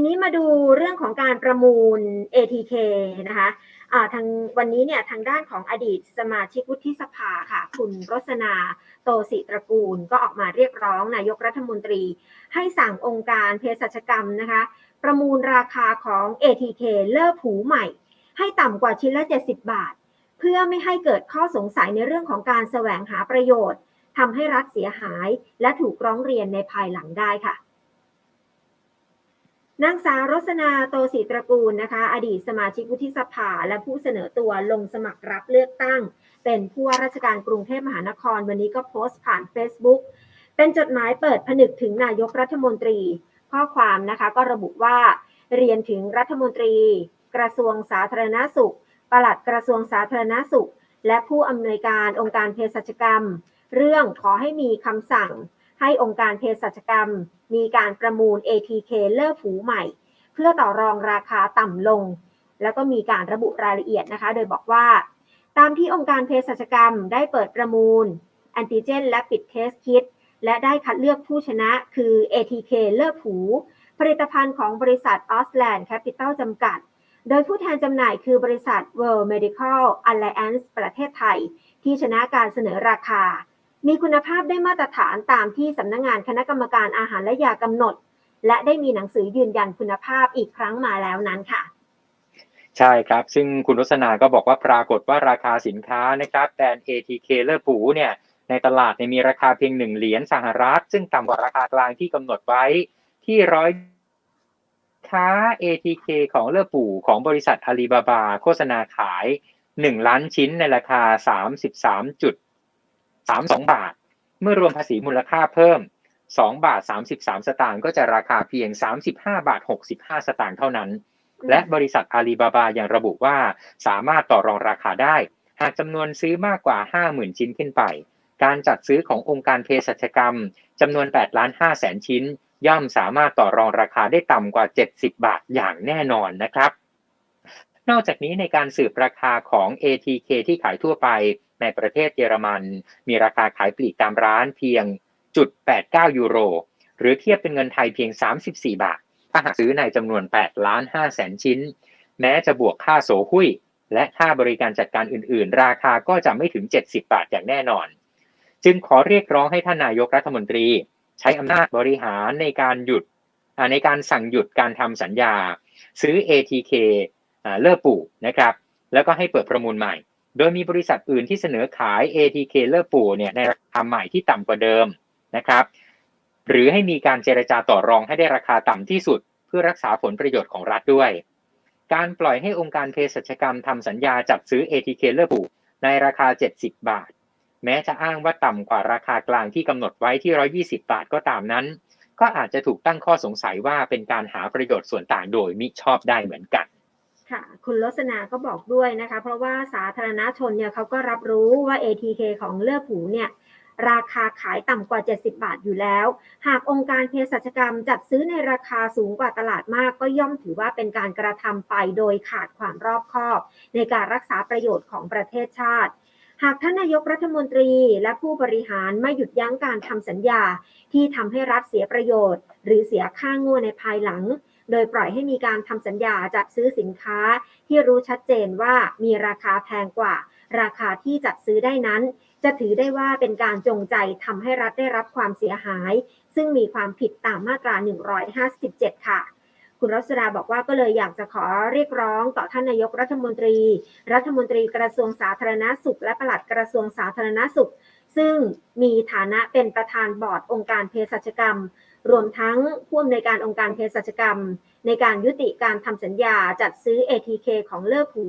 ทีนี้มาดูเรื่องของการประมูล ATK นะคะทางวันนี้เนี่ยทางด้านของอดีตสมาชิกวุฒิสภาค่ะ คุณรสนาโตศิตระกูล ก็ออกมาเรียกร้องนายกรัฐมนตรี ให้สั่งองค์การเภสัชกรรมนะคะ ประมูลราคาของ ATK เลิกผูใหม่ ให้ต่ำกว่าชิ้นละ 70 บาท เพื่อไม่ให้เกิดข้อสงสัยในเรื่องของการแสวงหาประโยชน์ทำให้รัฐเสียหาย และถูกร้องเรียนในภายหลังได้ค่ะ นางสาวรสนาโตศิตระกูลนะคะ อดีตสมาชิกวุฒิสภา และผู้เสนอตัวลงสมัครรับเลือกตั้ง เป็นผู้ว่าราชการกรุงเทพมหานคร วันนี้ก็โพสต์ผ่าน Facebook เป็นจดหมายเปิดผนึกถึงนายกรัฐมนตรี ข้อความนะคะก็ระบุว่า เรียนถึงรัฐมนตรี กระทรวงสาธารณสุข ปลัดกระทรวงสาธารณสุข และผู้อำนวยการองค์การเภสัชกรรม เรื่องขอให้มีคำสั่ง ให้องค์การเภสัชกรรม มีการประมูล ATK เลิกผูใหม่ เพื่อต่อรองราคาต่ำลง แล้วก็มีการระบุรายละเอียดนะคะ โดยบอกว่า ตามที่องค์การเภสัชกรรมได้เปิดประมูลแอนติเจน และปิดเทสคิดและได้คัดเลือกผู้ชนะคือ ATK เลิกผูผลิตภัณฑ์ของบริษัท a u s l a n d Capital จำกัด โดยผู้แทนจำหน่ายคือบริษัท World Medical Alliance ประเทศไทย ที่ชนะการเสนอราคา มีคุณภาพได้มาตรฐานตามที่สำนักงงานคณะกรรมการอาหารและยากำหนด และได้มีหนังสือยืนยันคุณภาพอีกครั้งมาแล้วนั้นค่ะ ใช่ครับ ซึ่งคุณรสนาก็บอกว่าปรากฏว่าราคาสินค้านะครับแบรนด์ ATK เลอร์ผูเนี่ยในตลาดเนี่ยมีราคาเพียงหนึ่งเหรียญสหรัฐ ซึ่งต่ำกว่าราคากลางที่กำหนดไว้ที่ร้อยค้า ATK ของเลอปู่ของบริษัทอาลีบาบา โฆษณาขาย 1 ล้านชิ้นในราคา 33.32 บาท เมื่อรวมภาษีมูลค่าเพิ่ม 2 บาท 33 สตางค์ก็จะราคาเพียง 35 บาท 65 สตางค์เท่านั้น และบริษัทอาลีบาบายังระบุว่าสามารถต่อรองราคาได้ หากจำนวนซื้อมากกว่า 50,000 ชิ้นขึ้นไป การจัดซื้อขององค์การเภสัชกรรมจำนวน8ล้าน5แสนชิ้น ย่อมสามารถต่อรองราคาได้ต่ำกว่า 70 บาทอย่างแน่นอนนะครับ นอกจากนี้ในการสืบราคาของ ATK ที่ขายทั่วไปในประเทศเยอรมัน มีราคาขายปลีกตามร้านเพียงจุด89 ยูโร หรือเทียบเป็นเงินไทยเพียง 34 บาท ถ้าหากซื้อในจำนวน8ล้าน5แสนชิ้น แม้จะบวกค่าโสหุ้ย และค่าบริการจัดการอื่น ๆ ราคาก็จะไม่ถึง 70 บาทอย่างแน่นอน จึงขอเรียกร้องให้ท่านนายกรัฐมนตรี ใช้อำนาจบริหารในการหยุดในการสั่งหยุดการทำสัญญา ซื้อ ATK เลิกปู่นะครับแล้วก็ให้เปิดประมูลใหม่ โดยมีบริษัทอื่นที่เสนอขาย ATK เลิกปู่เนี่ยในราคาใหม่ที่ต่ำกว่าเดิมนะครับหรือให้มีการเจรจาต่อรองให้ได้ราคาต่ำที่สุด เพื่อรักษาผลประโยชน์ของรัฐด้วย การปล่อยให้องค์การเภสัชกรรมทำสัญญาจัดซื้อ ATK เลิกปู่ในราคา 70 บาท แม้จะอ้างว่าต่ำกว่าราคากลางที่กำหนดไว้ที่ 120 บาทก็ตามนั้น ก็อาจจะถูกตั้งข้อสงสัยว่าเป็นการหาประโยชน์ส่วนต่างโดยมิชอบได้เหมือนกัน ค่ะ คุณลสนาก็บอกด้วยนะคะ เพราะว่าสาธารณชนเนี่ยเขาก็รับรู้ว่า ATK ของเลือดผูเนี่ยราคาขายต่ำกว่า 70 บาทอยู่แล้ว หากองค์การเภสัชกรรมจัดซื้อในราคาสูงกว่าตลาดมาก ก็ย่อมถือว่าเป็นการกระทำไปโดยขาดความรอบคอบ ในการรักษาประโยชน์ของประเทศชาติ หากท่านนายกรัฐมนตรีและผู้บริหารไม่หยุดยั้งการทำสัญญา ที่ทำให้รัฐเสียประโยชน์ หรือเสียค่างัวในภายหลัง โดยปล่อยให้มีการทำสัญญาจัดซื้อสินค้าที่รู้ชัดเจนว่ามีราคาแพงกว่า ราคาที่จัดซื้อได้นั้น จะถือได้ว่าเป็นการจงใจทำให้รัฐได้รับความเสียหาย ซึ่งมีความผิดตามมาตรา 157 ค่ะคุณรัศดาบอกว่าก็เลยอยากจะขอเรียกร้องต่อท่านนายกรัฐมนตรี รัฐมนตรีกระทรวงสาธารณาสุข และปลัดกระทรวงสาธารณาสุข ซึ่งมีฐานะเป็นประธานบอร์ดองค์การเภสัชกรรม รวมทั้งผู้อำนวยการองค์การเภสัชกรรม ในการยุติการทำสัญญาจัดซื้อ ATK ของเลิกผู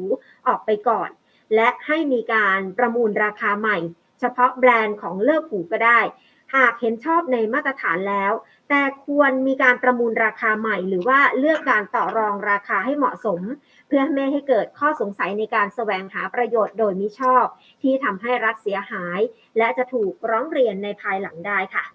ออกไปก่อน และให้มีการประมูลราคาใหม่ เฉพาะแบรนด์ของเลิกผูก็ได้ หากเห็นชอบในมาตรฐานแล้ว แต่ควรมีการประมูลราคาใหม่ หรือว่าเลือกการต่อรองราคาให้เหมาะสม เพื่อไม่ให้เกิดข้อสงสัยในการแสวงหาประโยชน์โดยมิชอบ ที่ทำให้รัฐเสียหาย และจะถูกร้องเรียนในภายหลังได้ค่ะ